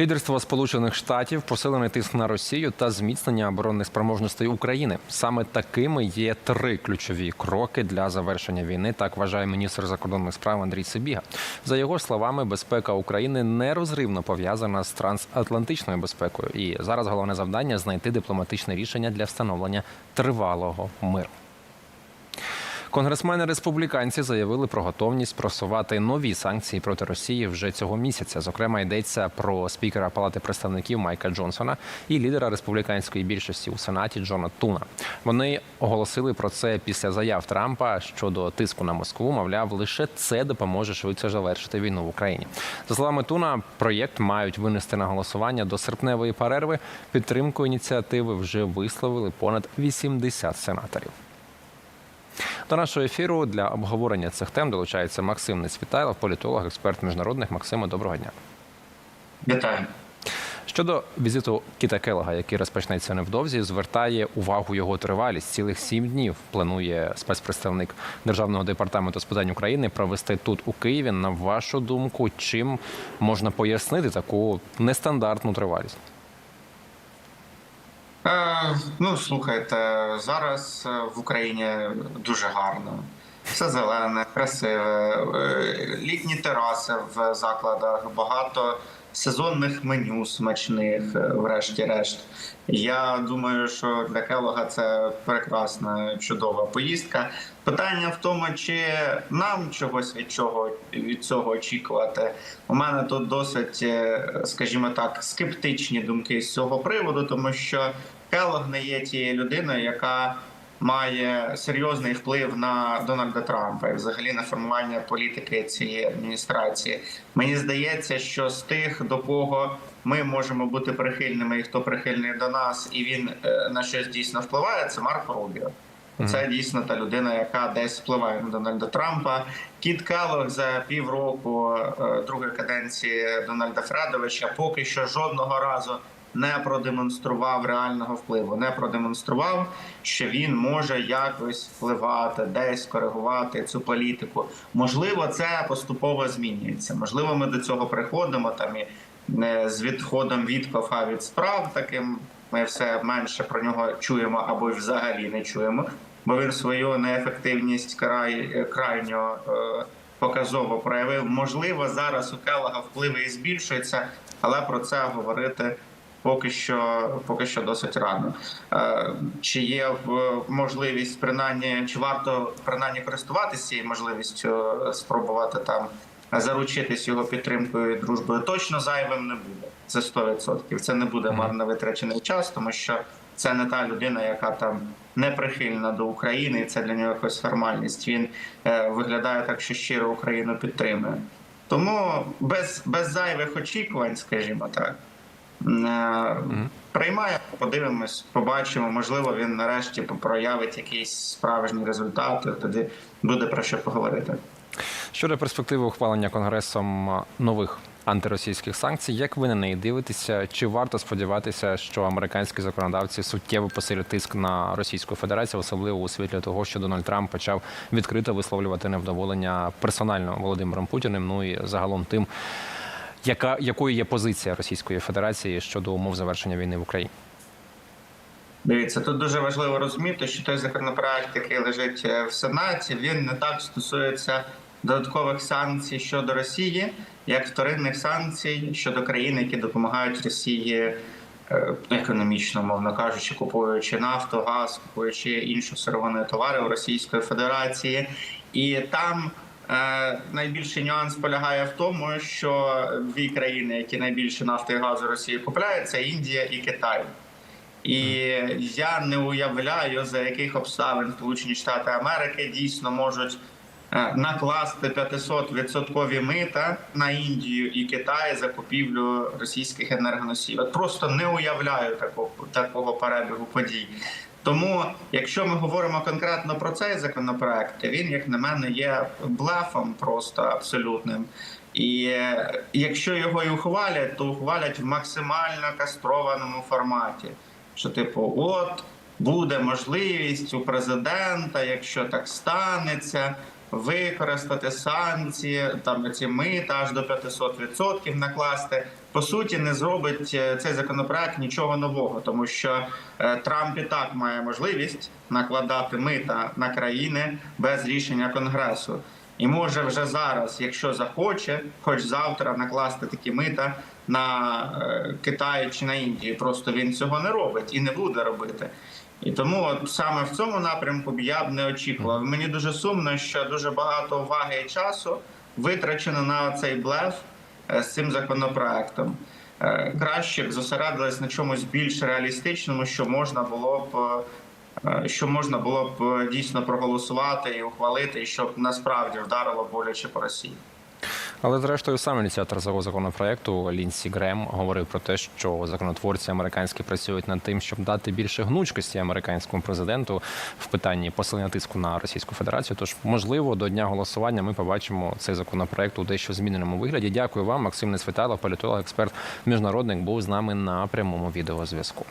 Лідерство Сполучених Штатів, посилений тиск на Росію та зміцнення оборонних спроможностей України. Саме такими є три ключові кроки для завершення війни. Так вважає міністр закордонних справ Андрій Сибіга. За його словами, безпека України нерозривно пов'язана з трансатлантичною безпекою. І зараз головне завдання знайти дипломатичне рішення для встановлення тривалого миру. Конгресмени республіканці заявили про готовність просувати нові санкції проти Росії вже цього місяця. Зокрема, йдеться про спікера Палати представників Майка Джонсона і лідера республіканської більшості у сенаті Джона Туна. Вони оголосили про це після заяв Трампа щодо тиску на Москву. Мовляв, лише це допоможе швидше завершити війну в Україні. За словами Туна, проєкт мають винести на голосування до серпневої перерви. Підтримку ініціативи вже висловили понад 80 сенаторів. До нашого ефіру для обговорення цих тем долучається Максим Несвітайлов, політолог, експерт міжнародних. Максиме, доброго дня. Вітаю. Щодо візиту Кіта Келога, який розпочнеться невдовзі, звертає увагу його тривалість. Цілих сім днів планує спецпредставник державного департаменту з питань України провести тут у Києві. На вашу думку, чим можна пояснити таку нестандартну тривалість? Е, ну, слухайте, зараз е, в Україні дуже гарно. Все зелене, красиве, е, літні тераси в закладах, багато сезонних меню смачних, врешті-решт. Я думаю, що для Келога це прекрасна, чудова поїздка. Питання в тому, чи нам чогось від чого від цього очікувати. У мене тут досить, скажімо так, скептичні думки з цього приводу, тому що Келог не є тією людиною, яка має серйозний вплив на Дональда Трампа і взагалі на формування політики цієї адміністрації. Мені здається, що з тих, до кого ми можемо бути прихильними, і хто прихильний до нас, і він е, на щось дійсно впливає, це Марко Рубіо. Це дійсно та людина, яка десь впливає на Дональда Трампа. Кіт Келлог за півроку е, другої каденції Дональда Фредовича поки що жодного разу не продемонстрував реального впливу, не продемонстрував, що він може якось впливати, десь коригувати цю політику. Можливо, це поступово змінюється. Можливо, ми до цього приходимо там і е, з відходом від кофа від справ таким. Ми все менше про нього чуємо або взагалі не чуємо, бо він свою неефективність край крайньо е, показово проявив. Можливо, зараз у Келлога впливи і збільшуються, але про це говорити поки що поки що досить рано. Е, Чи є можливість принаймні, чи варто принаймні користуватися цією можливістю е, спробувати там заручитись його підтримкою і дружбою? Точно зайвим не буде. Це 100%. Це не буде марно витрачений час, тому що це не та людина, яка там не прихильна до України, і це для нього якась формальність. Він е, виглядає так, що щиро Україну підтримує. Тому без, без зайвих очікувань, скажімо так. Е, Приймаємо, подивимось, побачимо. Можливо, він нарешті проявить якісь справжні результати. Тоді буде про що поговорити. Щодо перспективи ухвалення конгресом нових антиросійських санкцій, як ви на неї дивитеся? Чи варто сподіватися, що американські законодавці суттєво посилять тиск на Російську Федерацію, особливо у світлі того, що Дональд Трамп почав відкрито висловлювати невдоволення персонально Володимиром Путіним, ну і загалом тим, яка якою є позиція Російської Федерації щодо умов завершення війни в Україні? Дивіться, тут дуже важливо розуміти, що той законопроект, який лежить е, в Сенаті, він не так стосується додаткових санкцій щодо Росії, як вторинних санкцій щодо країн, які допомагають Росії е, економічно, мовно кажучи, купуючи нафту, газ, купуючи іншу сировинну товари у Російської Федерації, і там. Е, Найбільший нюанс полягає в тому, що дві країни, які найбільше нафти і газу Росії купляють, це Індія і Китай. І я не уявляю, за яких обставин Сполучені Штати Америки дійсно можуть е, накласти 500% мита на Індію і Китай за купівлю російських енергоносіїв. От просто не уявляю такого, такого перебігу подій. Тому, якщо ми говоримо конкретно про цей законопроект, він, як на мене, є блефом просто абсолютним. І е, якщо його і ухвалять, то ухвалять в максимально кастрованому форматі. Що, типу, от буде можливість у президента, якщо так станеться, використати санкції, там ці мита аж до 500% накласти по суті не зробить е, цей законопроект нічого нового, тому що е, Трамп і так має можливість накладати мита на країни без рішення конгресу. І може вже зараз, якщо захоче, хоч завтра накласти такі мита на е, Китай чи на Індію. Просто він цього не робить і не буде робити. І тому от саме в цьому напрямку я б не очікував. Мені дуже сумно, що дуже багато уваги і часу витрачено на цей блеф е, з цим законопроектом. Е, Краще б зосередились на чомусь більш реалістичному, що можна було б. е, Що можна було б дійсно проголосувати і ухвалити, щоб насправді вдарило боляче по Росії. Але зрештою сам ініціатор цього законопроекту Лінсі Грем говорив про те, що законотворці американські працюють над тим, щоб дати більше гнучкості американському президенту в питанні посилення тиску на Російську Федерацію. Тож, можливо, до дня голосування ми побачимо цей законопроект у дещо зміненому вигляді. Дякую вам, Максим Несвітайло, політолог, експерт, міжнародник, був з нами на прямому відеозв'язку.